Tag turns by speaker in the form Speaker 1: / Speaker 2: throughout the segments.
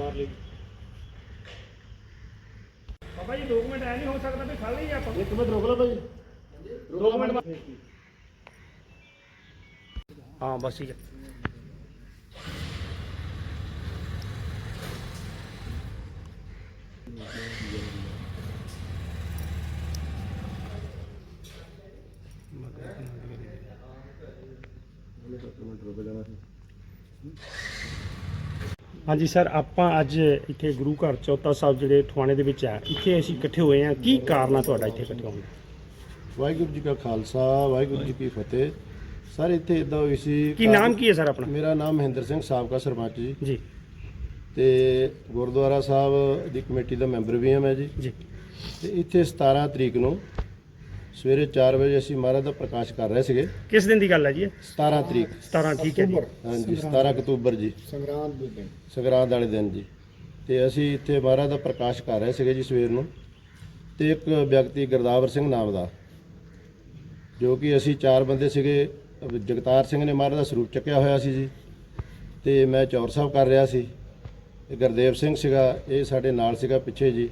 Speaker 1: ਬਾਹਰ ਲਈ।
Speaker 2: ਬਾਬਾ ਜੀ 2 ਮਿੰਟ ਐ ਨਹੀਂ ਹੋ ਸਕਦਾ ਵੀ ਖਾ ਲਈ ਆਪਾਂ।
Speaker 1: ਇੱਕ ਮਿੰਟ ਰੁਕ ਲਓ ਭਾਈ
Speaker 2: ਦੋ ਮਿੰਟ ਹਾਂ ਬਸ ਠੀਕ ਹੈ ਹਾਂਜੀ ਸਰ ਆਪਾਂ ਅੱਜ ਇੱਥੇ ਗੁਰੂ ਘਰ ਚੌਥਾ ਸਾਹਿਬ ਜਿਹੜੇ ਠਵਾਣੇ ਦੇ ਵਿੱਚ ਆ ਇੱਥੇ ਅਸੀਂ ਇਕੱਠੇ ਹੋਏ ਆ ਕੀ ਕਾਰਨ ਆ ਤੁਹਾਡਾ ਇੱਥੇ ਇਕੱਠੇ ਹੋਣ ਦਾ?
Speaker 1: ਵਾਹਿਗੁਰੂ ਜੀ ਕਾ ਖਾਲਸਾ ਵਾਹਿਗੁਰੂ ਜੀ ਕੀ ਫਤਿਹ। ਸਰ ਇੱਥੇ ਇਦਾਂ ਹੋਈ ਸੀ
Speaker 2: ਕੀ ਨਾਮ ਕੀ ਹੈ ਸਰ ਆਪਣਾ?
Speaker 1: ਮੇਰਾ ਨਾਮ ਮਹਿੰਦਰ ਸਿੰਘ ਸਾਬਕਾ ਸਰਪੰਚ ਜੀ।
Speaker 2: ਜੀ।
Speaker 1: ਤੇ ਗੁਰਦੁਆਰਾ ਸਾਹਿਬ ਦੀ ਕਮੇਟੀ ਦਾ ਮੈਂਬਰ ਵੀ ਹਾਂ ਮੈਂ ਜੀ।
Speaker 2: ਜੀ।
Speaker 1: ਤੇ ਇੱਥੇ 17 ਤਰੀਕ ਨੂੰ ਸਵੇਰੇ 4 ਵਜੇ ਅਸੀਂ ਮਹਾਰਾਜ ਦਾ ਪ੍ਰਕਾਸ਼ ਕਰ ਰਹੇ ਸੀਗੇ।
Speaker 2: ਕਿਸ ਦਿਨ ਦੀ ਗੱਲ ਹੈ ਜੀ ਇਹ?
Speaker 1: 17 ਤਰੀਕ।
Speaker 2: 17 ਠੀਕ ਹੈ ਜੀ।
Speaker 1: ਹਾਂਜੀ 17 ਅਕਤੂਬਰ ਜੀ।
Speaker 3: ਸੰਗਰਾਂਦ ਦੇ ਦਿਨ।
Speaker 1: ਸੰਗਰਾਂਦ ਵਾਲੇ ਦਿਨ ਜੀ। ਤੇ ਅਸੀਂ ਇੱਥੇ ਮਹਾਰਾਜ ਦਾ ਪ੍ਰਕਾਸ਼ ਕਰ ਰਹੇ ਸੀਗੇ ਜੀ ਸਵੇਰ ਨੂੰ। ਤੇ ਇੱਕ ਵਿਅਕਤੀ ਗੁਰਦਾਵਰ ਸਿੰਘ ਨਾਮ ਦਾ ਜੋ ਕਿ ਅਸੀਂ ਚਾਰ ਬੰਦੇ ਸੀਗੇ ਅਹ ਜਗਤਾਰ ਸਿੰਘ ਨੇ ਮਹਾਰਾਜ ਦਾ ਸਰੂਪ ਚੱਕਿਆ ਹੋਇਆ ਸੀ ਜੀ। ਤੇ ਮੈਂ ਚੌਰ ਸਾਹਿਬ ਕਰ ਰਿਹਾ ਸੀ। ਤੇ ਗੁਰਦੇਵ ਸਿੰਘ ਸੀਗਾ ਇਹ ਸਾਡੇ ਨਾਲ ਸੀਗਾ ਪਿੱਛੇ ਜੀ।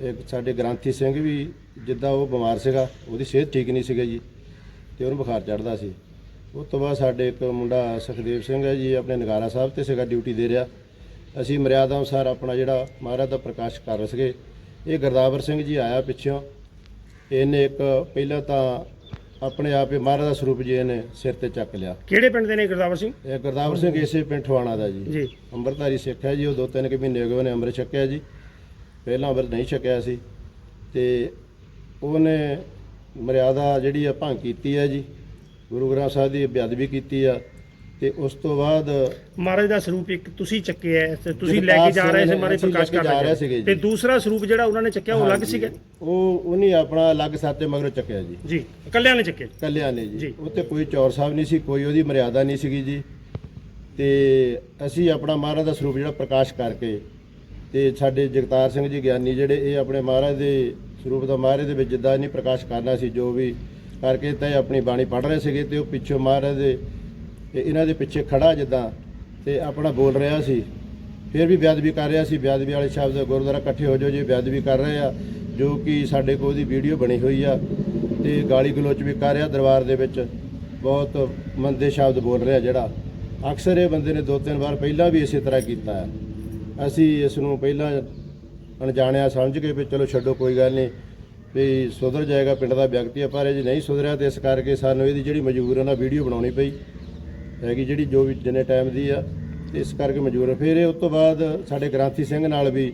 Speaker 1: ਇੱਕ ਸਾਡੇ ਗ੍ਰਾਂਥੀ ਸਿੰਘ ਵੀ ਜਿੱਦਾਂ ਉਹ ਬਿਮਾਰ ਸੀਗਾ ਉਹਦੀ ਸਿਹਤ ਠੀਕ ਨਹੀਂ ਸੀਗਾ ਜੀ ਤੇ ਉਹਨੂੰ ਬੁਖਾਰ ਚੜਦਾ ਸੀ। ਉਸ ਤੋਂ ਬਾਅਦ ਸਾਡੇ ਇੱਕ ਮੁੰਡਾ ਸੁਖਦੇਵ ਸਿੰਘ ਹੈ ਜੀ ਆਪਣੇ ਨਗਾਰਾ ਸਾਹਿਬ ਤੇ ਸੀਗਾ ਡਿਊਟੀ ਦੇ ਰਿਹਾ। ਅਸੀਂ ਮਰਿਆਦਾ ਅਨੁਸਾਰ ਆਪਣਾ ਜਿਹੜਾ ਮਹਾਰਾਜ ਦਾ ਪ੍ਰਕਾਸ਼ ਕਰ ਰਹੇ ਸੀਗੇ। ਇਹ ਗੁਰਦਾਵਰ ਸਿੰਘ ਜੀ ਆਇਆ ਪਿੱਛੋਂ। ਇਹਨੇ ਇੱਕ ਪਹਿਲਾਂ ਤਾਂ ਆਪਣੇ ਆਪ ਹੀ ਮਹਾਰਾਜ ਦਾ ਸਰੂਪ ਜੀ ਇਹਨੇ ਸਿਰ ਤੇ ਚੱਕ ਲਿਆ।
Speaker 2: ਕਿਹੜੇ ਪਿੰਡ ਦੇ ਨੇ ਗੁਰਦਾਵਰ ਸਿੰਘ?
Speaker 1: ਇਹ ਗੁਰਦਾਵਰ ਸਿੰਘ ਇਸੇ ਪਿੰਡ ਠਵਾਣਾ ਦਾ ਜੀ।
Speaker 2: ਜੀ।
Speaker 1: ਅੰਮ੍ਰਿਤਧਾਰੀ ਸਿੱਖ ਹੈ ਜੀ ਉਹ ਦੋ ਤਿੰਨ ਕੁ ਮਹੀਨੇ ਹੋ ਗਏ ਉਹਨੇ ਅੰਮ੍ਰਿਤ ਛਕਿਆ ਜੀ। ਪਹਿਲਾਂ ਅੰਮ੍ਰਿਤ ਨਹੀਂ ਛਕਿਆ ਸੀ। ਤੇ ਉਹਨੇ ਮਰਿਆਦਾ ਜਿਹੜੀ ਆ ਭੰਗ ਕੀਤੀ ਹੈ ਜੀ ਗੁਰੂ ਗ੍ਰੰਥ ਸਾਹਿਬ ਦੀ ਬੇਅਦਬੀ ਕੀਤੀ ਆ ਤੇ ਉਸ ਤੋਂ ਬਾਅਦ
Speaker 2: ਮਹਾਰਾਜ ਦਾ ਸਰੂਪ ਇੱਕ ਤੁਸੀਂ ਚੱਕਿਆ ਤੇ ਤੁਸੀਂ ਲੈ ਕੇ ਜਾ ਰਹੇ ਸੀ
Speaker 1: ਲੈ
Speaker 2: ਪ੍ਰਕਾਸ਼ ਕਰ
Speaker 1: ਰਹੇ ਸੀਗੇ।
Speaker 2: ਤੇ ਦੂਸਰਾ ਸਰੂਪ ਜਿਹੜਾ ਉਹਨਾਂ ਨੇ ਚੱਕਿਆ ਉਹ ਅਲੱਗ। ਸੀਗਾ
Speaker 1: ਉਹ ਉਹਨੇ ਆਪਣਾ ਅਲੱਗ ਸਾਤੇ ਮਗਰੋਂ ਚੱਕਿਆ ਜੀ
Speaker 2: ਜੀ ਇਕੱਲਿਆਂ ਨੇ ਚੱਕਿਆ
Speaker 1: ਕੱਲਿਆਂ ਨੇ ਜੀ। ਉੱਤੇ ਕੋਈ ਚੌਰ ਸਾਹਿਬ ਨਹੀਂ ਸੀ ਕੋਈ ਉਹਦੀ ਮਰਿਆਦਾ ਨਹੀਂ ਸੀਗੀ ਜੀ ਤੇ ਅਸੀਂ ਆਪਣਾ ਮਹਾਰਾਜ ਦਾ ਸਰੂਪ ਜਿਹੜਾ ਪ੍ਰਕਾਸ਼ ਕਰਕੇ ਤੇ ਸਾਡੇ ਜਗਤਾਰ ਸਿੰਘ ਜੀ ਗਿਆਨੀ ਜਿਹੜੇ ਇਹ ਆਪਣੇ ਮਹਾਰਾਜ ਦੇ ਸਰੂਪ ਦਾ ਮਹਾਰਾਜ ਦੇ ਵਿੱਚ ਜਿੱਦਾਂ ਨਹੀਂ ਪ੍ਰਕਾਸ਼ ਕਰਨਾ ਸੀ, ਜੋ ਵੀ ਕਰਕੇ ਤਾਂ ਇਹ ਆਪਣੀ ਬਾਣੀ ਪੜ੍ਹ ਰਹੇ ਸੀਗੇ ਤੇ ਉਹ ਪਿੱਛੋਂ ਮਹਾਰਾਜ ਦੇ ਤੇ ਇਹਨਾਂ ਦੇ ਪਿੱਛੇ ਖੜਾ ਜਿੱਦਾਂ ਤੇ ਆਪਣਾ ਬੋਲ ਰਿਹਾ ਸੀ। ਫਿਰ ਵੀ ਬੇਅਦਬੀ ਕਰ ਰਿਹਾ ਸੀ। ਬੇਅਦਬੀ ਵਾਲੇ ਸ਼ਬਦ ਗੁਰਦੁਆਰਾ ਇਕੱਠੇ ਹੋ ਜਾਓ ਜੇ ਬੇਅਦਬੀ ਕਰ ਰਹੇ ਆ, ਜੋ ਕਿ ਸਾਡੇ ਕੋਲ ਉਹਦੀ ਵੀਡੀਓ ਬਣੀ ਹੋਈ ਆ ਤੇ ਗਾਲੀ ਗਲੋਚ ਵੀ ਕਰ ਰਿਹਾ ਦਰਬਾਰ ਦੇ ਵਿੱਚ। ਬਹੁਤ ਮੰਦੇ ਸ਼ਬਦ ਬੋਲ ਰਿਹਾ ਜਿਹੜਾ। ਅਕਸਰ ਇਹ ਬੰਦੇ ਨੇ ਦੋ ਤਿੰਨ ਵਾਰ ਪਹਿਲਾਂ ਵੀ ਇਸੇ ਤਰ੍ਹਾਂ ਕੀਤਾ ਹੈ। ਅਸੀਂ ਇਸ ਨੂੰ ਪਹਿਲਾਂ ਅਣਜਾਣਿਆ ਸਮਝ ਕੇ ਵੀ ਚਲੋ ਛੱਡੋ ਕੋਈ ਗੱਲ ਨਹੀਂ। ਵੀ ਸੁਧਰ ਜਾਏਗਾ ਪਿੰਡ ਦਾ ਵਿਅਕਤੀ ਆ ਪਰ ਇਹ ਜੇ ਨਹੀਂ ਸੁਧਰਿਆ ਤੇ ਇਸ ਕਰਕੇ ਸਾਨੂੰ ਇਹਦੀ ਜਿਹੜੀ ਮਜਬੂਰ ਨਾਲ ਵੀਡੀਓ ਬਣਾਉਣੀ ਪਈ। ਹੈਗੀ ਜਿਹੜੀ ਜੋ ਵੀ ਜਿੰਨੇ ਟਾਈਮ ਦੀ ਆ ਤੇ ਇਸ ਕਰਕੇ ਮਜਬੂਰ। ਫਿਰ ਇਹ ਉਸ ਤੋਂ ਬਾਅਦ ਸਾਡੇ ਗ੍ਰਾਂਥੀ ਸਿੰਘ ਨਾਲ ਵੀ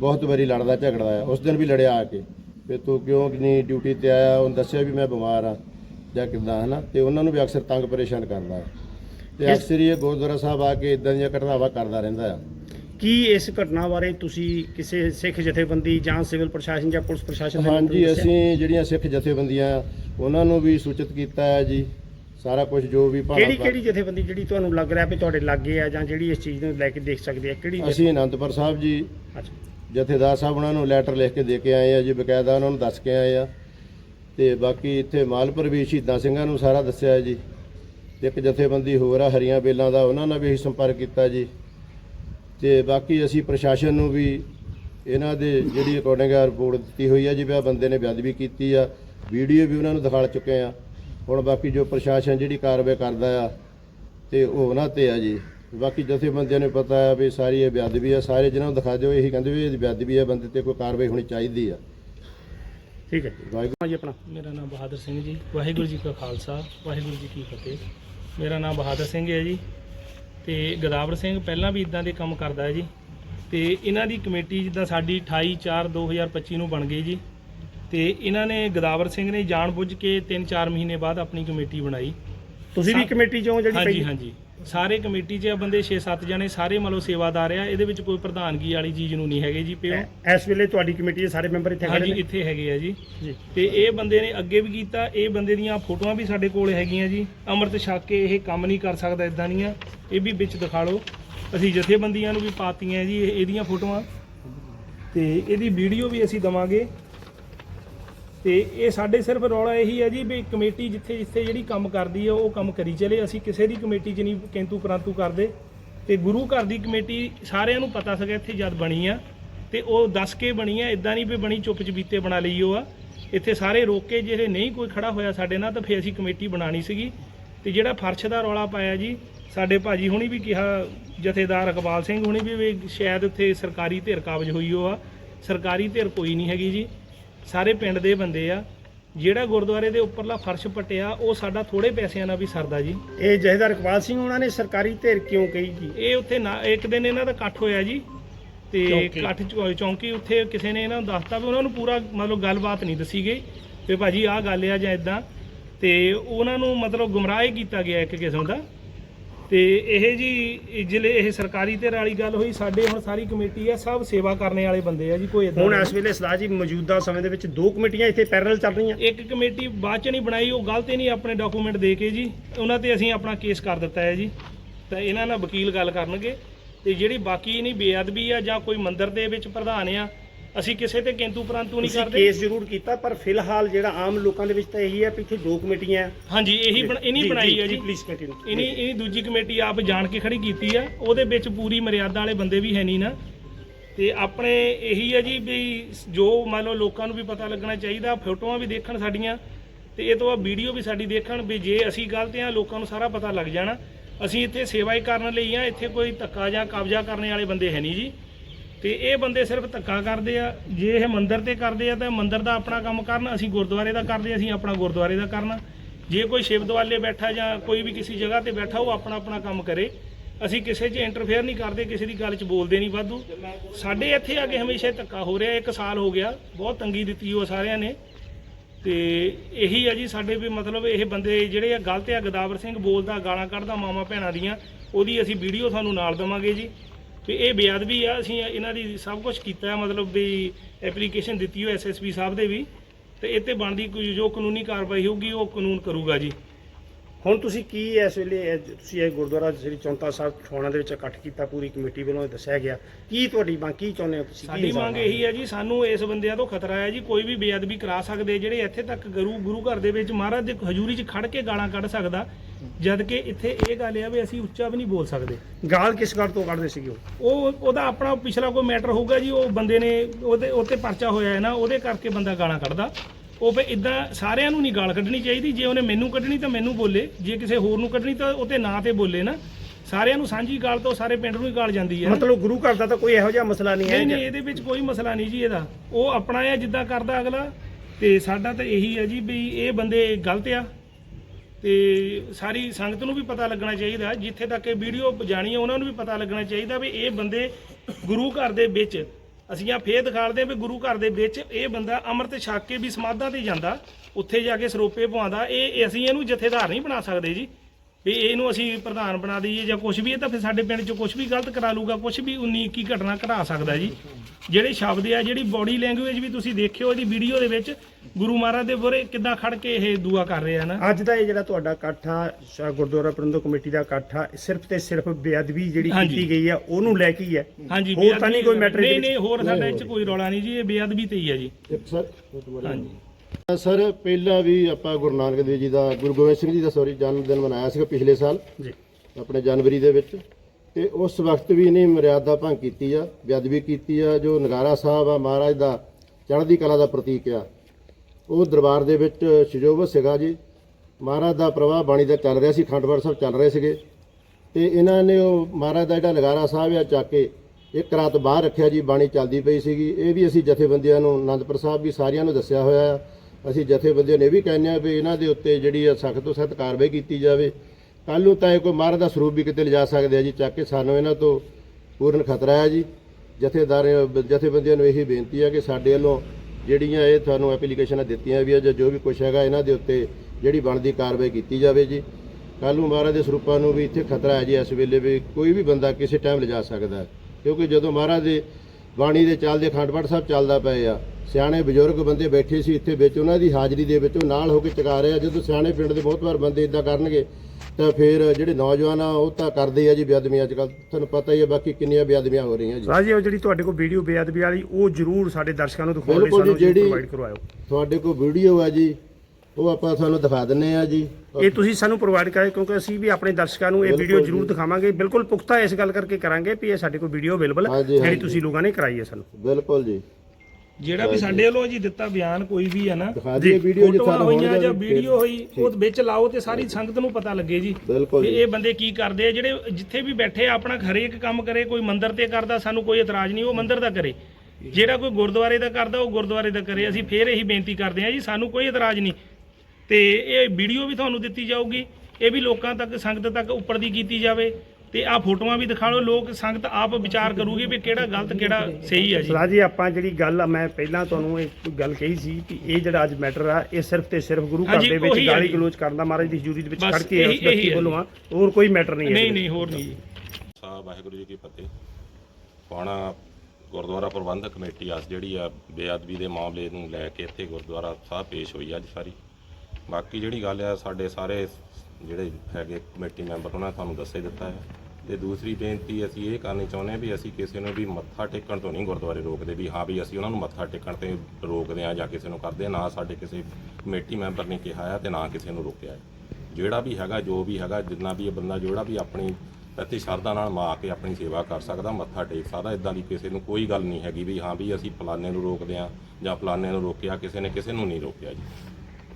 Speaker 1: ਬਹੁਤ ਵਾਰੀ ਲੜਦਾ ਝਗੜਦਾ ਆ। ਉਸ ਦਿਨ ਵੀ ਲੜਿਆ ਆ ਕੇ। ਵੀ ਤੂੰ ਕਿਉਂ ਨਹੀਂ ਡਿਊਟੀ ਤੇ ਆਇਆ? ਉਹਨੇ ਦੱਸਿਆ ਵੀ ਮੈਂ ਬਿਮਾਰ ਆ ਜਾਂ ਕਿੱਦਾਂ ਹਨਾ? ਤੇ ਉਹਨਾਂ ਨੂੰ ਵੀ ਅਕਸਰ ਤੰਗ ਪਰੇਸ਼ਾਨ ਕਰਦਾ ਤੇ ਅਕਸਰ ਇਹ ਗੁਰਦੁਆਰਾ ਸਾਹਿਬ ਆ ਕੇ ਇਦਾਂ ਦੀਆਂ ਘਟਨਾਵਾਂ ਕਰਦਾ ਰਹਿੰਦਾ ਆ।
Speaker 2: ਕੀ ਇਸ ਘਟਨਾ ਬਾਰੇ ਤੁਸੀਂ ਕਿਸੇ ਸਿੱਖ ਜਥੇਬੰਦੀ ਜਾਂ ਸਿਵਲ ਪ੍ਰਸ਼ਾਸਨ ਜਾਂ ਪੁਲਿਸ ਪ੍ਰਸ਼ਾਸਨ ਦੇ
Speaker 1: ਹਾਂਜੀ
Speaker 2: ਦੱਸਿਆ?
Speaker 1: ਅਸੀਂ ਜਿਹੜੀਆਂ ਸਿੱਖ ਜਥੇਬੰਦੀਆਂ ਆ, ਉਹਨਾਂ ਨੂੰ ਵੀ ਸੂਚਿਤ ਕੀਤਾ ਹੈ ਜੀ। ਸਾਰਾ ਕੁਝ ਜੋ ਵੀ ਭਾਣਾ
Speaker 2: ਕਿਹੜੀ ਕਿਹੜੀ ਜਥੇਬੰਦੀ ਜਿਹੜੀ ਤੁਹਾਨੂੰ ਲੱਗ ਰਿਹਾ ਵੀ ਤੁਹਾਡੇ ਲਾਗੇ ਆ ਜਾਂ ਜਿਹੜੀ ਇਸ ਚੀਜ਼ ਨੂੰ ਲੈ ਕੇ ਦੇਖ ਸਕਦੀ ਹੈ ਕਿਹੜੀ ਜਥੇ-
Speaker 1: ਅਸੀਂ ਅਨੰਦਪੁਰ ਸਾਹਿਬ ਜੀ।
Speaker 2: ਅੱਛਾ।
Speaker 1: ਜਥੇਦਾਰ ਸਾਹਿਬ ਉਹਨਾਂ ਨੂੰ ਲੈਟਰ ਲਿਖ ਕੇ ਦੇ ਕੇ ਆਏ ਆ ਜੀ ਬਕਾਇਦਾ ਉਹਨਾਂ ਨੂੰ ਦੱਸ ਕੇ ਆਏ ਆ। ਤੇ ਬਾਕੀ ਇੱਥੇ ਮਾਲਪੁਰ ਵੀ ਸ਼ਹੀਦਾਂ ਸਿੰਘਾਂ ਨੂੰ ਸਾਰਾ ਦੱਸਿਆ ਹੈ ਜੀ। ਇੱਕ ਜਥੇਬੰਦੀ ਹੋਰ ਆ ਹਰੀਆਂ ਬੇਲਾਂ ਦਾ ਉਹਨਾਂ ਨਾਲ ਵੀ ਅਸੀਂ ਸੰਪਰਕ ਕੀਤਾ ਜੀ। ਤੇ ਬਾਕੀ ਅਸੀਂ ਪ੍ਰਸ਼ਾਸਨ ਨੂੰ ਵੀ ਇਹਨਾਂ ਦੇ ਜਿਹੜੀ ਅਕੋਰਡਿੰਗ ਆ ਰਿਪੋਰਟ ਦਿੱਤੀ ਹੋਈ ਆ ਜੀ ਵੀ ਆਹ ਬੰਦੇ ਨੇ ਬੇਅਦਬੀ ਕੀਤੀ ਆ ਵੀਡੀਓ ਵੀ ਉਹਨਾਂ ਨੂੰ ਦਿਖਾ ਚੁੱਕੇ ਆ। ਹੁਣ ਬਾਕੀ ਜੋ ਪ੍ਰਸ਼ਾਸਨ ਜਿਹੜੀ ਕਾਰਵਾਈ ਕਰਦਾ ਆ ਤੇ ਉਹ ਉਹਨਾਂ ਤੇ ਆ ਜੀ। ਬਾਕੀ ਜਥੇਬੰਦੀਆਂ ਨੂੰ ਪਤਾ ਹੈ ਵੀ ਸਾਰੀ ਇਹ ਬੇਅਦਬੀ ਆ ਸਾਰੇ ਜਿਹਨਾਂ ਨੂੰ ਦਿਖਾ ਦਿਓ ਇਹੀ ਕਹਿੰਦੇ ਵੀ ਇਹ ਬੇਅਦਬੀ ਆ ਬੰਦੇ ਤੇ ਕੋਈ ਕਾਰਵਾਈ ਹੋਣੀ ਚਾਹੀਦੀ ਆ।
Speaker 2: ਠੀਕ ਹੈ।
Speaker 1: ਵਾਹਿਗੁਰੂ।
Speaker 2: ਹਾਂ ਜੀ ਆਪਣਾ।
Speaker 4: ਮੇਰਾ ਨਾਮ ਬਹਾਦਰ ਸਿੰਘ ਜੀ। ਵਾਹਿਗੁਰੂ ਜੀ ਕਾ ਖਾਲਸਾ ਵਾਹਿਗੁਰੂ ਜੀ ਕੀ ਫਤਿਹ। ਮੇਰਾ ਨਾਮ ਬਹਾਦਰ ਸਿੰਘ ਹੈ ਜੀ। ਤੇ ਗਦਾਵਰ ਸਿੰਘ ਪਹਿਲਾਂ ਵੀ ਇਦਾਂ ਦੇ ਕੰਮ ਕਰਦਾ ਹੈ ਜੀ। ਤੇ ਇਹਨਾਂ ਦੀ ਕਮੇਟੀ ਜਿੱਦਾਂ ਸਾਡੀ 28 4 2025 ਨੂੰ ਬਣ ਗਈ ਜੀ। ਤੇ ਇਹਨਾਂ ਨੇ ਗਦਾਵਰ ਸਿੰਘ ਨੇ ਜਾਣਬੁੱਝ ਕੇ 3-4 ਮਹੀਨੇ ਬਾਅਦ ਆਪਣੀ ਕਮੇਟੀ ਬਣਾਈ।
Speaker 2: ਤੁਸੀਂ ਵੀ ਕਮੇਟੀ ਚੋਂ ਜਿਹੜੀ
Speaker 4: ਹਾਂਜੀ ਹਾਂਜੀ। ਸਾਰੇ ਕਮੇਟੀ 'ਚ ਆ ਬੰਦੇ 6-7 ਜਣੇ ਸਾਰੇ ਮਤਲਬ ਸੇਵਾਦਾਰ ਆ। ਇਹਦੇ ਵਿੱਚ ਕੋਈ ਪ੍ਰਧਾਨਗੀ ਵਾਲੀ ਚੀਜ਼ ਨੂੰ ਨਹੀਂ ਹੈਗੇ ਜੀ ਪਿਓ।
Speaker 2: ਇਸ ਵੇਲੇ ਤੁਹਾਡੀ ਕਮੇਟੀ ਦੇ ਸਾਰੇ ਮੈਂਬਰ ਇੱਥੇ
Speaker 4: ਹਾਂਜੀ ਇੱਥੇ ਹੈਗੇ ਆ ਜੀ।
Speaker 2: ਜੀ।
Speaker 4: ਤੇ ਇਹ ਬੰਦੇ ਨੇ ਅੱਗੇ ਵੀ ਕੀਤਾ ਇਹ ਬੰਦੇ ਦੀਆਂ ਫੋਟੋਆਂ ਵੀ ਸਾਡੇ ਕੋਲ ਹੈਗੀਆਂ ਜੀ। ਅੰਮ੍ਰਿਤ ਛਕ ਕੇ ਇਹ ਕੰਮ ਨਹੀਂ ਕਰ ਸਕਦਾ ਇਦਾਂ ਦੀਆਂ। ਇਹ ਵੀ ਵਿੱਚ ਦਿਖਾ ਲਓ। ਅਸੀਂ ਜਥੇਬੰਦੀਆਂ ਨੂੰ ਵੀ ਪਾਤੀਆਂ ਜੀ ਇਹ- ਇਹਦੀਆਂ ਫੋਟੋਆਂ। ਤੇ ਇਹਦੀ ਵੀਡੀਓ ਵੀ ਅਸੀਂ ਦਵਾਂਗੇ। ਤੇ ਇਹ ਸਾਡੇ ਸਿਰਫ ਰੌਲਾ ਇਹੀ ਹੈ ਜੀ ਵੀ ਕਮੇਟੀ ਜਿੱਥੇ ਜਿੱਥੇ ਜਿਹੜੀ ਕੰਮ ਕਰਦੀ ਹੈ ਉਹ ਕੰਮ ਕਰੀ ਚਲੇ। ਅਸੀਂ ਕਿਸੇ ਦੀ ਕਮੇਟੀ 'ਚ ਨਹੀਂ ਕਿੰਤੂ ਪਰੰਤੂ ਕਰਦੇ। ਤੇ ਗੁਰੂ ਘਰ ਦੀ ਕਮੇਟੀ ਸਾਰਿਆਂ ਨੂੰ ਪਤਾ ਸੀਗਾ ਇੱਥੇ ਜਦ ਬਣੀ ਆ। ਤੇ ਉਹ ਦੱਸ ਕੇ ਬਣੀ ਆ ਇਦਾਂ ਨਹੀਂ ਵੀ ਬਣੀ ਚੁੱਪ ਚਪੀਤੇ ਬਣਾ ਲਈ ਉਹ ਆ। ਇੱਥੇ ਸਾਰੇ ਰੋਕ ਕੇ ਜਿਹੜੇ ਨਹੀਂ ਕੋਈ ਖੜਾ ਹੋਇਆ ਸਾਡੇ ਨਾਲ, ਤਾਂ ਫੇਰ ਅਸੀਂ ਕਮੇਟੀ ਬਣਾਣੀ ਸੀਗੀ। ਤੇ ਜਿਹੜਾ ਫਰਸ਼ ਦਾ ਰੌਲਾ ਪਾਇਆ ਜੀ, ਸਾਡੇ ਭਾਜੀ ਹੁਣੀ ਵੀ ਕਿਹਾ, ਜਥੇਦਾਰ ਅਕਬਾਲ ਸਿੰਘ ਹੁਣੀ ਵੀ ਵੀ ਸ਼ਾਇਦ ਉੱਥੇ ਸਰਕਾਰੀ ਧਿਰ ਕਾਬਜ ਹੋਈ ਉਹ ਆ ਸਰਕਾਰੀ ਧਿਰ ਕੋਈ ਨਹੀਂ ਹੈਗੀ ਜੀ। ਸਾਰੇ ਪਿੰਡ ਦੇ ਬੰਦੇ ਆ ਜਿਹੜਾ ਗੁਰਦੁਆਰੇ ਦੇ ਉੱਪਰਲਾ ਫਰਸ਼ ਪਟਿਆ ਉਹ ਸਾਡਾ ਥੋੜੇ ਪੈਸਿਆਂ ਨਾਲ ਵੀ ਸਰਦਾ ਜੀ।
Speaker 2: ਇਹ ਜਹੇਦਾਰ ਇਕਬਾਲ ਸਿੰਘ ਉਹਨਾਂ ਨੇ ਸਰਕਾਰੀ ਧਿਰ ਕਿਉਂ ਕਹੀ ਜੀ?
Speaker 4: ਇਹ ਉੱਥੇ ਨਾ ਇੱਕ ਦਿਨ ਇਹਨਾਂ ਦਾ ਇਕੱਠ ਹੋਇਆ ਜੀ ਤੇ
Speaker 2: ਚੌਂਕੀ।
Speaker 4: ਇਕੱਠ ਚ- ਚੌਂਕੀ ਉੱਥੇ ਕਿਸੇ ਨੇ ਇਹਨਾਂ ਨੂੰ ਦੱਸਤਾ ਵੀ ਉਹਨਾਂ ਨੂੰ ਪੂਰਾ ਮਤਲਬ ਗੱਲਬਾਤ ਨਹੀਂ ਦੱਸੀ ਗਈ ਵੀ ਭਾਜੀ ਆਹ ਗੱਲ ਆ ਜਾਂ ਇਦਾਂ ਤੇ ਉਹਨਾਂ ਨੂੰ ਮਤਲਬ ਗੁੰਮਰਾਹ ਹੀ ਕੀਤਾ ਗਿਆ ਇੱਕ ਕਿਸਮ ਦਾ। ਤੇ ਇਹ ਜੀ ਜਿਹੜੇ ਇਹ ਸਰਕਾਰੀ ਧਿਰ ਵਾਲੀ ਗੱਲ ਹੋਈ ਸਾਡੇ ਹੁਣ ਸਾਰੀ ਕਮੇਟੀ ਆ ਸਭ ਸੇਵਾ ਕਰਨ ਵਾਲੇ ਬੰਦੇ ਆ ਜੀ ਕੋਈ
Speaker 2: ਹੁਣ ਇਸ ਵੇਲੇ ਸਰਦਾਰ ਜੀ ਮੌਜੂਦਾ ਸਮੇਂ ਦੇ ਵਿੱਚ ਦੋ ਕਮੇਟੀਆਂ ਇੱਥੇ ਪੈਰਲਲ ਚੱਲ ਰਹੀਆਂ।
Speaker 4: ਇੱਕ ਕਮੇਟੀ ਬਾਅਦ ਚ ਨਹੀਂ ਬਣਾਈ ਉਹ ਗਲਤ ਹੀ ਨਹੀਂ ਆਪਣੇ ਡਾਕੂਮੈਂਟ ਦੇ ਕੇ ਜੀ ਉਹਨਾਂ ਤੇ ਅਸੀਂ ਆਪਣਾ ਕੇਸ ਕਰ ਦਿੱਤਾ ਹੈ ਜੀ। ਤਾਂ ਇਹਨਾਂ ਨਾਲ ਵਕੀਲ ਗੱਲ ਕਰਨਗੇ ਤੇ ਜਿਹੜੀ ਬਾਕੀ ਨਹੀਂ ਬੇਅਦਬੀ ਆ ਜਾਂ ਕੋਈ ਮੰਦਿਰ ਦੇ ਵਿੱਚ ਪ੍ਰਧਾਨ ਆ ਅਸੀਂ ਕਿਸੇ ਤੇ ਕਿੰਤੂ ਪਰੰਤੂ ਨਹੀਂ
Speaker 2: ਤੁਸੀਂ
Speaker 4: ਕਰਦੇ।
Speaker 2: ਕੇਸ ਜ਼ਰੂਰ ਕੀਤਾ ਪਰ ਫਿਲਹਾਲ ਜਿਹੜਾ ਆਮ ਲੋਕਾਂ ਦੇ ਵਿੱਚ ਤਾਂ ਇਹੀ ਹੈ ਕਿ ਇੱਥੇ ਦੋ ਕਮੇਟੀਆਂ ਹੈ।
Speaker 4: ਹਾਂਜੀ ਇਹੀ ਬਣ- ਇਹਨੀ ਬਣਾਈ ਆ ਜੀ।
Speaker 2: ਪਲੀਜ਼ ਕੰਟੀਨਿਊ
Speaker 4: ਇਹਨੀ ਇਹਨੀ ਦੂਜੀ ਕਮੇਟੀ ਆਪ ਜਾਣ ਕੇ ਖੜੀ ਕੀਤੀ ਆ ਉਹਦੇ ਵਿੱਚ ਪੂਰੀ ਮਰਿਆਦਾ ਵਾਲੇ ਬੰਦੇ ਵੀ ਹੈ ਨਹੀਂ ਨਾ। ਤੇ ਆਪਣੇ ਇਹੀ ਆ ਜੀ ਵੀ ਜੋ ਮੰਨ ਲਓ ਲੋਕਾਂ ਨੂੰ ਵੀ ਪਤਾ ਲੱਗਣਾ ਚਾਹੀਦਾ ਫੋਟੋਆਂ ਵੀ ਦੇਖਣ ਸਾਡੀਆਂ। ਤੇ ਇਹ ਤੋਂ ਬਾਅਦ ਵੀਡੀਓ ਵੀ ਸਾਡੀ ਦੇਖਣ ਵੀ ਜੇ ਅਸੀਂ ਗਲਤ ਆ ਲੋਕਾਂ ਨੂੰ ਸਾਰਾ ਪਤਾ ਲੱਗ ਜਾਣਾ। ਅਸੀਂ ਇੱਥੇ ਸੇਵਾ ਹੀ ਕਰਨ ਲਈ ਆ ਇੱਥੇ ਕੋਈ ਧੱਕਾ ਜਾਂ ਕਬਜ਼ਾ ਕਰਨ ਵਾਲੇ ਬੰਦੇ ਹੈ ਨਹੀਂ ਜੀ। ਤੇ ਇਹ ਬੰਦੇ ਸਿਰਫ ਧੱਕਾ ਕਰਦੇ ਆ। ਜੇ ਇਹ ਮੰਦਿਰ ਤੇ ਕਰਦੇ ਆ, ਤਾਂ ਮੰਦਿਰ ਦਾ ਆਪਣਾ ਕੰਮ ਕਰਨ, ਅਸੀਂ ਗੁਰਦੁਆਰੇ ਦਾ ਕਰਦੇ ਅਸੀਂ ਆਪਣਾ ਗੁਰਦੁਆਰੇ ਦਾ ਕਰਨਾ। ਜੇ ਕੋਈ ਸ਼ਿਵ ਦੁਆਲੇ ਬੈਠਾ ਜਾਂ ਕੋਈ ਵੀ ਕਿਸੇ ਜਗ੍ਹਾ ਤੇ ਬੈਠਾ, ਉਹ ਆਪਣਾ ਆਪਣਾ ਕੰਮ ਕਰੇ। ਅਸੀਂ ਕਿਸੇ 'ਚ ਇੰਟਰਫੇਅਰ ਨਹੀਂ ਕਰਦੇ, ਕਿਸੇ ਦੀ ਗੱਲ 'ਚ ਬੋਲਦੇ ਨਹੀਂ ਵਾਧੂ। ਸਾਡੇ ਇੱਥੇ ਆ ਕੇ ਹਮੇਸ਼ਾ ਧੱਕਾ ਹੋ ਰਿਹਾ, ਇੱਕ ਸਾਲ ਹੋ ਗਿਆ। ਬਹੁਤ ਤੰਗੀ ਦਿੱਤੀ ਉਹ ਸਾਰਿਆਂ ਨੇ। ਤੇ ਇਹੀ ਆ ਜੀ, ਸਾਡੇ ਵੀ ਮਤਲਬ ਇਹ ਬੰਦੇ ਜਿਹੜੇ ਆ, ਗਲਤ ਆ, ਗਦਾਵਰ ਸਿੰਘ ਬੋਲਦਾ, ਗਾਲਾਂ ਕੱਢਦਾ ਮਾਮਾ ਭੈਣਾਂ ਦੀਆਂ, ਉਹਦੀ ਅਸੀਂ ਵੀਡੀਓ ਤੁਹਾਨੂੰ ਨਾਲ ਦਵਾਂਗੇ ਜੀ। ਤੇ ਇਹ ਬੇਅਦਬੀ ਆ ਅਸੀਂ ਇਹਨਾਂ ਦੀ ਸਭ ਕੁਝ ਕੀਤਾ ਮਤਲਬ ਵੀ ਐਪਲੀਕੇਸ਼ਨ ਦਿੱਤੀ ਹੋ ਐਸਐਸਪੀ ਸਾਹਿਬ ਦੇ ਵੀ ਤੇ ਇਹ ਤੇ ਬਣਦੀ ਕੋਈ ਜੋ ਕਾਨੂੰਨੀ ਕਾਰਵਾਈ ਹੋਊਗੀ ਉਹ ਕਾਨੂੰਨ ਕਰੂਗਾ ਜੀ।
Speaker 2: ਹੁਣ ਤੁਸੀਂ ਕੀ ਇਸ ਵੇਲੇ ਇਹ ਤੁਸੀਂ ਇਹ ਗੁਰਦੁਆਰਾ ਸ੍ਰੀ ਚੌਂਤਾ ਸਾਹਿਬ ਠੋਣਾ ਦੇ ਵਿੱਚ ਇਕੱਠ ਕੀਤਾ ਪੂਰੀ ਕਮੇਟੀ ਵੱਲੋਂ ਇਹ ਦੱਸਿਆ ਗਿਆ। ਕੀ ਤੁਹਾਡੀ ਮੰਗ ਕੀ ਚਾਹੁੰਦੇ ਹੋ ਤੁਸੀਂ?
Speaker 4: ਸਾਡੀ ਮੰਗ? ਇਹੀ ਹੈ ਜੀ ਸਾਨੂੰ ਇਸ ਬੰਦਿਆਂ ਤੋਂ ਖਤਰਾ ਹੈ ਜੀ ਕੋਈ ਵੀ ਬੇਅਦਬੀ ਕਰਾ ਸਕਦੇ ਜਿਹੜੇ ਇੱਥੇ ਤੱਕ ਗੁਰੂ ਗੁਰੂ ਘਰ ਦੇ ਵਿੱਚ ਮਹਾਰਾਜ ਦੇ ਹਜ਼ੂਰੀ 'ਚ ਖੜ ਕੇ ਗਾਲਾਂ ਕੱਢ ਸਕਦਾ ਜਦ ਕਿ ਇੱਥੇ ਇਹ ਗੱਲ ਆ ਵੀ ਅਸੀਂ ਉੱਚਾ ਵੀ ਨਹੀਂ ਬੋਲ ਸਕਦੇ।
Speaker 2: ਗਾਲ ਕਿਸ ਗੱਲ ਤੋਂ ਕੱਢਦੇ ਸੀਗੇ ਉਹ?
Speaker 4: ਉਹ ਉਹਦਾ ਆਪਣਾ ਪਿਛਲਾ ਕੋਈ ਮੈਟਰ ਹੋਊਗਾ ਜੀ ਉਹ ਬੰਦੇ ਨੇ ਉਹਦੇ ਉੱਤੇ ਪਰਚਾ ਹੋਇਆ ਹੈ ਨਾ ਉਹਦੇ ਕਰਕੇ ਬੰਦਾ ਗਾਲਾਂ ਕੱਢਦਾ। ਉਹ ਫੇ ਇਦਾਂ ਸਾਰਿਆਂ ਨੂੰ ਨਹੀਂ ਗਾਲ ਕੱਢਣੀ ਚਾਹੀਦੀ ਜੇ ਉਹਨੇ ਮੈਨੂੰ ਕੱਢਣੀ ਤਾਂ ਮੈਨੂੰ ਬੋਲੇ ਜੇ ਕਿਸੇ ਹੋਰ ਨੂੰ ਕੱਢਣੀ ਤਾਂ ਉਹਤੇ ਨਾਂ ਤੇ ਬੋਲੇ ਨਾ। ਸਾਰਿਆਂ ਨੂੰ ਸਾਂਝੀ ਗਾਲ ਤੋਂ ਸਾਰੇ ਪਿੰਡ ਨੂੰ ਹੀ ਗਾਲ ਜਾਂਦੀ ਹੈ।
Speaker 2: ਮਤਲਬ ਗੁਰੂ ਘਰ ਦਾ ਤਾਂ ਕੋਈ ਇਹੋ ਜਿਹਾ ਮਸਲਾ ਨਹੀਂ ਹੈ
Speaker 4: ਨਹੀਂ ਨਹੀਂ ਇਹਦੇ ਵਿੱਚ ਕੋਈ ਮਸਲਾ ਨਹੀਂ ਜੀ ਇਹਦਾ। ਉਹ ਆਪਣਾ ਆ ਜਿੱਦਾਂ ਕਰਦਾ ਅਗਲਾ। ਤੇ ਸਾਡਾ ਤਾਂ ਇਹੀ ਹੈ ਜੀ ਵੀ ਇਹ ਬੰਦੇ ਗਲਤ ਆ। ਤੇ ਸਾਰੀ ਸੰਗਤ ਨੂੰ ਵੀ ਪਤਾ ਲੱਗਣਾ ਚਾਹੀਦਾ, ਜਿੱਥੇ ਤੱਕ ਇਹ ਵੀਡੀਓ ਜਾਣੀ ਹੈ ਉਹਨਾਂ ਨੂੰ ਵੀ ਪਤਾ ਲੱਗਣਾ ਚਾਹੀਦਾ ਵੀ ਇਹ ਬੰਦੇ ਗੁਰੂ ਘਰ ਦੇ ਵਿੱਚ, ਅਸੀਂ ਆ ਫੇਰ ਦਿਖਾਲਦੇ ਵੀ ਗੁਰੂ ਘਰ ਦੇ ਵਿੱਚ ਇਹ ਬੰਦਾ ਅੰਮ੍ਰਿਤ ਛਕ ਕੇ ਵੀ ਸਮਾਧਾਂ ਤੇ ਜਾਂਦਾ, ਉੱਥੇ ਜਾ ਕੇ ਸਰੋਪੇ ਪਵਾਉਂਦਾ ਇਹ ਅਸੀਂ ਇਹਨੂੰ ਜਥੇਦਾਰ ਨਹੀਂ ਬਣਾ ਸਕਦੇ ਜੀ। ਵੀ ਇਹਨੂੰ ਅਸੀਂ ਪ੍ਰਧਾਨ ਬਣਾ ਦਈਏ ਜਾਂ ਕੁਝ ਵੀ ਇਹ ਤਾਂ ਫਿਰ ਸਾਡੇ ਪਿੰਡ 'ਚ ਕੁਝ ਵੀ ਗਲਤ ਕਰਾ ਲੂਗਾ ਕੁਝ ਵੀ 19 ਕੀ ਘਟਨਾ ਘਟਾ ਸਕਦਾ ਜੀ। ਜਿਹੜੇ ਸ਼ਬਦ ਆ ਜਿਹੜੀ ਬਾਡੀ ਲੈਂਗੁਏਜ ਵੀ ਤੁਸੀਂ ਦੇਖਿਓ ਇਹਦੀ ਵੀਡੀਓ ਦੇ ਵਿੱਚ ਗੁਰੂ ਮਹਾਰਾਜ ਦੇ ਬੁਰੇ ਕਿੱਦਾਂ ਖੜ ਕੇ ਇਹ ਦੁਆ ਕਰ ਰਹੇ ਆ ਨਾ।
Speaker 2: ਅੱਜ ਦਾ ਇਹ ਜਿਹੜਾ ਤੁਹਾਡਾ ਇਕੱਠ ਆ ਗੁਰਦੁਆਰਾ ਪ੍ਰਬੰਧਕ ਕਮੇਟੀ ਦਾ ਇਕੱਠ ਆ ਸਿਰਫ ਤੇ ਸਿਰਫ ਬੇਅਦਬੀ ਜਿਹੜੀ। ਕੀਤੀ ਗਈ ਆ ਉਹਨੂੰ ਲੈ ਕੇ ਹੀ ਹੈ
Speaker 4: ਹਾਂਜੀ
Speaker 2: ਹੋਰ ਤਾਂ ਨਹੀਂ ਕੋਈ ਮੈਟਰ
Speaker 4: ਨਹੀਂ ਨਹੀਂ ਹੋਰ ਸਾਡਾ ਇਹ 'ਚ ਕੋਈ ਰੌਲਾ ਨਹੀਂ ਜੀ ਇਹ ਬੇਅਦਬੀ ਤੇ ਹੀ ਆ ਜੀ।
Speaker 1: ਇੱਕ ਸਰ
Speaker 4: ਹਾਂਜੀ।
Speaker 1: ਸਰ ਪਹਿਲਾਂ ਵੀ ਆਪਾਂ ਗੁਰੂ ਨਾਨਕ ਦੇਵ ਜੀ ਦਾ ਗੁਰੂ ਗੋਬਿੰਦ ਸਿੰਘ ਜੀ ਦਾ ਸੌਰੀ ਜਨਮ ਦਿਨ ਮਨਾਇਆ ਸੀਗਾ ਪਿਛਲੇ ਸਾਲ।
Speaker 2: ਜੀ।
Speaker 1: ਆਪਣੇ ਜਨਵਰੀ ਦੇ ਵਿੱਚ। ਤੇ ਉਸ ਵਕਤ ਵੀ ਇਹਨੇ ਮਰਿਆਦਾ ਭੰਗ ਕੀਤੀ ਆ ਬੇਅਦਬੀ ਕੀਤੀ ਆ ਜੋ ਨਗਾਰਾ ਸਾਹਿਬ ਆ ਮਹਾਰਾਜ ਦਾ ਚੜ੍ਹਦੀ ਕਲਾ ਦਾ ਪ੍ਰਤੀਕ ਆ। ਉਹ ਦਰਬਾਰ ਦੇ ਵਿੱਚ ਸ਼ਜੋਬਤ ਸੀਗਾ ਜੀ। ਮਹਾਰਾਜ ਦਾ ਪ੍ਰਵਾਹ ਬਾਣੀ ਦਾ ਚੱਲ ਰਿਹਾ ਸੀ ਖੰਡਵਾਰ ਸਾਹਿਬ ਚੱਲ ਰਹੇ ਸੀਗੇ। ਤੇ ਇਹਨਾਂ ਨੇ ਉਹ ਮਹਾਰਾਜ ਦਾ ਜਿਹੜਾ ਨਗਾਰਾ ਸਾਹਿਬ ਆ ਚੱਕ ਕੇ ਇੱਕ ਰਾਤ ਬਾਹਰ ਰੱਖਿਆ ਜੀ ਬਾਣੀ ਚੱਲਦੀ ਪਈ ਸੀਗੀ। ਇਹ ਵੀ ਅਸੀਂ ਜਥੇਬੰਦੀਆਂ ਨੂੰ ਆਨੰਦਪੁਰ ਸਾਹਿਬ ਵੀ ਸਾਰਿਆਂ ਨੂੰ ਦੱਸਿਆ ਹੋਇਆ ਆ। ਅਸੀਂ ਜਥੇਬੰਦੀਆਂ ਨੇ ਇਹ ਵੀ ਕਹਿੰਦੇ ਆ ਵੀ ਇਹਨਾਂ ਦੇ ਉੱਤੇ ਜਿਹੜੀ ਆ ਸਖਤ ਤੋਂ ਸਖਤ ਕਾਰਵਾਈ ਕੀਤੀ ਜਾਵੇ। ਕੱਲ੍ਹ ਨੂੰ ਤਾਂ ਇਹ ਕੋਈ ਮਹਾਰਾਜ ਦਾ ਸਰੂਪ ਵੀ ਕਿਤੇ ਲਿਜਾ ਸਕਦੇ ਆ ਜੀ, ਚੱਕ ਕੇ ਸਾਨੂੰ ਇਹਨਾਂ ਤੋਂ ਪੂਰਨ ਖਤਰਾ ਹੈ ਜੀ। ਜਥੇਦਾਰ, ਜਥੇਬੰਦੀਆਂ ਨੂੰ ਇਹੀ ਬੇਨਤੀ ਹੈ ਕਿ ਸਾਡੇ ਵੱਲੋਂ ਜਿਹੜੀਆਂ ਇਹ ਤੁਹਾਨੂੰ ਐਪਲੀਕੇਸ਼ਨਾਂ ਦਿੱਤੀਆਂ ਵੀ ਆ ਜਾਂ ਜੋ ਵੀ ਕੁਛ ਹੈਗਾ ਇਹਨਾਂ ਦੇ ਉੱਤੇ ਜਿਹੜੀ ਬਣਦੀ ਕਾਰਵਾਈ ਕੀਤੀ ਜਾਵੇ ਜੀ। ਕੱਲ੍ਹ ਨੂੰ ਮਹਾਰਾਜ ਦੇ ਸਰੂਪਾਂ ਨੂੰ ਵੀ ਇੱਥੇ ਖਤਰਾ ਹੈ ਜੀ ਇਸ ਵੇਲੇ ਵੀ ਕੋਈ ਵੀ ਬੰਦਾ ਕਿਸੇ ਟਾਈਮ ਲਿਜਾ ਸਕਦਾ। ਕਿਉਂਕਿ ਜਦੋਂ ਮਹਾਰਾਜ ਦੇ ਬਾਣੀ ਦੇ ਚੱਲਦੇ ਅਖੰਡ ਪਾਠ ਸਾਹਿਬ ਚੱਲਦਾ ਪਏ ਆ। ਸਿਆਣੇ ਬਜ਼ੁਰਗ ਬੰਦੇ ਬੈਠੇ ਸੀ ਇੱਥੇ ਵਿੱਚ ਉਹਨਾਂ ਦੀ ਹਾਜ਼ਰੀ ਦੇ ਵਿੱਚ ਉਹ ਨਾਲ ਹੋ ਕੇ ਚਕਾ ਰਹੇ ਆ। ਜਦੋਂ ਸਿਆਣੇ ਪਿੰਡ ਦੇ ਬਹੁਤ ਵਾਰ ਬੰਦੇ ਇਦਾਂ ਕਰਨਗੇ ਤਾਂ ਫਿਰ ਜਿਹੜੇ ਨੌਜਵਾਨ ਆ ਉਹ ਤਾਂ ਕਰਦੇ ਆ ਜੀ ਬੇਅਦਮੀ ਅੱਜ ਕੱਲ ਤੁਹਾਨੂੰ ਪਤਾ ਹੀ ਹੈ ਬਾਕੀ ਕਿੰਨੀਆਂ ਬੇਅਦਮੀਆਂ ਹੋ ਰਹੀਆਂ ਜੀ।
Speaker 2: ਰਾਜੀ ਉਹ ਜਿਹੜੀ ਤੁਹਾਡੇ ਕੋਲ ਵੀਡੀਓ ਬੇਅਦਬੀ ਵਾਲੀ ਉਹ ਜ਼ਰੂਰ ਸਾਡੇ ਦਰਸ਼ਕਾਂ ਨੂੰ ਦਿਖਾਉਣ ਸਾਨੂੰ ਪ੍ਰੋਵਾਈਡ ਕਰਵਾਇਓ।
Speaker 1: ਤੁਹਾਡੇ ਕੋਲ ਵੀਡੀਓ ਆ ਜੀ ਉਹ ਆਪਾਂ ਤੁਹਾਨੂੰ ਦਿਖਾ ਦਿੰਨੇ ਆ ਜੀ।
Speaker 2: ਇਹ ਤੁਸੀਂ ਸਾਨੂੰ ਪ੍ਰੋਵਾਈਡ ਕਰਾਏ ਕਿਉਂਕਿ ਅਸੀਂ ਵੀ ਆਪਣੇ ਦਰਸ਼ਕਾਂ ਨੂੰ ਇਹ ਵੀਡੀਓ। ਜ਼ਰੂਰ ਦਿਖਾਵਾਂਗੇ। ਬਿਲਕੁਲ ਪੁਖਤਾ ਇਸ ਗੱਲ ਕਰਕੇ ਕਰਾਂਗੇ ਵੀ ਇਹ ਸਾਡੇ ਕੋਲ ਵੀਡੀਓ ਅਵੇਲੇਬਲ ਹੈ ਜਿਹੜੀ। ਤੁਸੀਂ ਲੋਕਾਂ ਨੇ ਕਰਾਈ ਹੈ ਸਾਨੂੰ।
Speaker 1: ਬਿਲਕੁਲ ਜੀ।
Speaker 4: ਜਿਹੜਾ ਵੀ ਸਾਡੇ ਵੱਲੋਂ ਜੀ ਦਿੱਤਾ ਬਿਆਨ ਕੋਈ ਵੀ ਆ ਨਾ
Speaker 1: ਦਿਖਾ ਦਈਏ ਵੀਡੀਓ ਜੇ ਸਾਨੂੰ
Speaker 4: ਹੋਈਆਂ ਜਾਂ ਵੀਡੀਓ ਹੋਈ ਉਹ ਵਿੱਚ ਲਾਓ ਤੇ ਸਾਰੀ ਸੰਗਤ ਨੂੰ ਪਤਾ ਲੱਗੇ ਜੀ
Speaker 1: ਜੀ।
Speaker 4: ਇਹ ਬੰਦੇ ਕੀ ਕਰਦੇ ਆ ਜਿਹੜੇ ਜਿੱਥੇ ਵੀ ਬੈਠੇ ਆ ਆਪਣਾ ਹਰੇਕ ਕੰਮ ਕਰੇ ਕੋਈ ਮੰਦਿਰ ਤੇ ਕਰਦਾ ਸਾਨੂੰ ਕੋਈ ਇਤਰਾਜ਼ ਨਹੀਂ ਉਹ ਮੰਦਿਰ ਦਾ ਕਰੇ। ਜਿਹੜਾ ਕੋਈ ਗੁਰਦੁਆਰੇ ਦਾ ਕਰਦਾ ਉਹ ਗੁਰਦੁਆਰੇ ਦਾ ਕਰੇ। ਅਸੀਂ ਫੇਰ ਇਹੀ ਬੇਨਤੀ ਕਰਦੇ ਆ ਜੀ ਸਾਨੂੰ ਕੋਈ ਇਤਰਾਜ਼ ਨਹੀਂ। ਤੇ ਇਹ ਵੀਡੀਓ ਵੀ ਤੁਹਾਨੂੰ ਦਿੱਤੀ ਜਾਊਗੀ। ਇਹ ਵੀ ਲੋਕਾਂ ਤੱਕ ਸੰਗਤ ਤੱਕ ਉੱਪਰ ਦੀ ਕੀਤੀ ਜਾਵੇ। ਤੇ ਆਹ ਫੋਟੋਆਂ ਵੀ ਦਿਖਾ ਲਓ। ਲੋਕ ਸੰਗਤ ਆਪ ਵਿਚਾਰ ਕਰੂਗੀ ਵੀ ਕਿਹੜਾ ਗਲਤ ਕਿਹੜਾ ਸਹੀ ਹੈ ਜੀ।
Speaker 2: ਸਰਾ ਜੀ ਆਪਾਂ ਜਿਹੜੀ ਗੱਲ ਆ, ਮੈਂ ਪਹਿਲਾਂ ਤੁਹਾਨੂੰ ਇੱਕ ਗੱਲ ਕਹੀ ਸੀ ਕਿ ਇਹ ਜਿਹੜਾ ਅੱਜ ਮੈਟਰ ਆ ਇਹ ਸਿਰਫ ਤੇ ਸਿਰਫ ਗੁਰੂ ਘਰ
Speaker 4: ਹਾਂਜੀ,
Speaker 2: ਦੇ ਵਿੱਚ
Speaker 4: ਆ
Speaker 2: ਗਾਲੀ
Speaker 4: ਜੀ।
Speaker 2: ਗਲੋਚ ਕਰਨ ਦਾ ਮਹਾਰਾਜ ਦੀ ਹਜ਼ੂਰੀ ਦੇ ਵਿੱਚ
Speaker 4: ਬਸ
Speaker 2: ਖੜ ਕੇ
Speaker 4: ਇਹੀ-
Speaker 2: ਉਸ ਵਿਅਕਤੀ
Speaker 4: ਇਹੀ ਆ
Speaker 2: ਵੱਲੋਂ ਆ। ਹੋਰ ਕੋਈ ਮੈਟਰ ਨਹੀਂ ਹੈ
Speaker 4: ਨਹੀਂ ਨਹੀਂ ਹੋਰ ਨਹੀਂ ਜੀ।
Speaker 3: ਸਾਹਿਬ ਵਾਹਿਗੁਰੂ ਜੀ ਕੀ ਫਤਿਹ। ਪਾਣਾ ਗੁਰਦੁਆਰਾ ਪ੍ਰਬੰਧਕ ਕਮੇਟੀ ਅੱਜ ਜਿਹੜੀ ਆ ਬੇਅਦਬੀ ਦੇ ਮਾਮਲੇ ਨੂੰ ਲੈ ਕੇ ਇੱਥੇ ਗੁਰਦੁਆਰਾ ਸਾਹਿਬ ਪੇਸ਼ ਹੋਈ ਅੱਜ ਸਾਰੀ। ਬਾਕੀ ਜਿਹੜੀ ਗੱਲ ਆ, ਸਾਡੇ ਸਾਰੇ ਜਿਹੜੇ ਹੈਗੇ ਕਮੇਟੀ ਮੈਂਬਰ, ਉਹਨਾਂ ਨੇ ਤੁਹਾਨੂੰ ਦੱਸੇ ਦਿੱਤਾ ਹੈ। ਤੇ ਦੂਸਰੀ ਬੇਨਤੀ, ਅਸੀਂ ਇਹ ਕਰਨੀ ਚਾਹੁੰਦੇ ਹਾਂ ਵੀ ਅਸੀਂ ਕਿਸੇ ਨੂੰ ਵੀ ਮੱਥਾ ਟੇਕਣ ਤੋਂ ਨਹੀਂ ਗੁਰਦੁਆਰੇ ਰੋਕਦੇ ਵੀ ਹਾਂ ਵੀ ਅਸੀਂ ਉਹਨਾਂ ਨੂੰ ਮੱਥਾ ਟੇਕਣ ਤੇ ਰੋਕਦੇ ਆ ਜਾਂ ਕਿਸੇ ਨੂੰ ਕਰਦੇ ਆ ਨਾ ਸਾਡੇ ਕਿਸੇ ਕਮੇਟੀ ਮੈਂਬਰ ਨੇ ਕਿਹਾ ਆ ਤੇ ਨਾ ਕਿਸੇ ਨੂੰ ਰੋਕਿਆ ਜਿਹੜਾ ਵੀ ਹੈਗਾ, ਜੋ ਵੀ ਹੈਗਾ, ਜਿੰਨਾ ਵੀ ਇਹ ਬੰਦਾ, ਜਿਹੜਾ ਵੀ ਆਪਣੀ ਇੱਥੇ ਸ਼ਰਧਾ ਨਾਲ ਮਾ ਕੇ ਆਪਣੀ ਸੇਵਾ ਕਰ ਸਕਦਾ, ਮੱਥਾ ਟੇਕ ਸਕਦਾ ਇਦਾਂ ਦੀ ਕਿਸੇ ਨੂੰ ਕੋਈ ਗੱਲ ਨਹੀਂ ਹੈਗੀ ਵੀ ਹਾਂ ਵੀ ਅਸੀਂ ਫਲਾਣੇ ਨੂੰ ਰੋਕਦੇ ਆ ਜਾਂ ਫਲਾਣੇ ਨੂੰ ਰੋਕਿਆ, ਕਿਸੇ ਨੇ ਕਿਸੇ ਨੂੰ ਨਹੀਂ ਰੋਕਿਆ ਜੀ।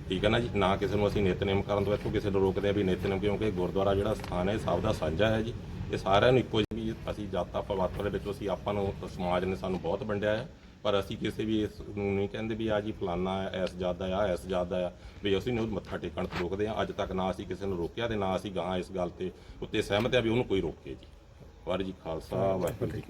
Speaker 3: ਠੀਕ ਹੈ ਨਾ ਜੀ? ਨਾ ਕਿਸੇ ਨੂੰ ਅਸੀਂ ਨਿਤਨੇਮ ਕਰਨ ਤੋਂ ਇੱਥੋਂ ਕਿਸੇ ਨੂੰ ਰੋਕਦੇ ਆ ਵੀ ਨਿਤਨੇਮ ਕਿਉਂਕਿ ਗੁਰਦੁਆਰਾ ਜਿਹੜਾ ਸਥਾਨ ਹੈ ਇਹ ਸਭ ਦਾ ਸਾਂਝਾ ਹੈ ਜੀ। ਇਹ ਸਾਰਿਆਂ ਨੂੰ ਇੱਕੋ ਜਿਹੀ ਅਸੀਂ ਜਾਤਾਂ ਪਵਾਤਾਂ ਦੇ ਵਿੱਚੋਂ ਅਸੀਂ ਆਪਾਂ ਨੂੰ ਸਮਾਜ ਨੇ ਸਾਨੂੰ ਬਹੁਤ ਵੰਡਿਆ ਹੈ। ਪਰ ਅਸੀਂ ਕਿਸੇ ਵੀ ਇਸ ਨੂੰ ਨਹੀਂ ਕਹਿੰਦੇ ਵੀ ਆ ਜੀ ਫਲਾਨਾ ਹੈ, ਇਸ ਜਾਤ ਦਾ ਆ ਐਸ ਜਾਤ ਦਾ ਆ ਵੀ ਅਸੀਂ ਨੂੰ ਮੱਥਾ ਟੇਕਣ ਤੋਂ ਰੋਕਦੇ ਆ ਅੱਜ ਤੱਕ ਨਾ ਅਸੀਂ ਕਿਸੇ ਨੂੰ ਰੋਕਿਆ ਤੇ ਨਾ ਅਸੀਂ ਗਾਂ ਇਸ ਗੱਲ ਤੇ ਉੱਤੇ ਸਹਿਮਤ ਆ ਵੀ ਉਹਨੂੰ ਕੋਈ ਰੋਕੇ ਜੀ। ਵਾਹਿਗੁਰੂ ਜੀ ਖਾਲਸਾ ਵਾਹਿਗੁਰੂ ਜੀ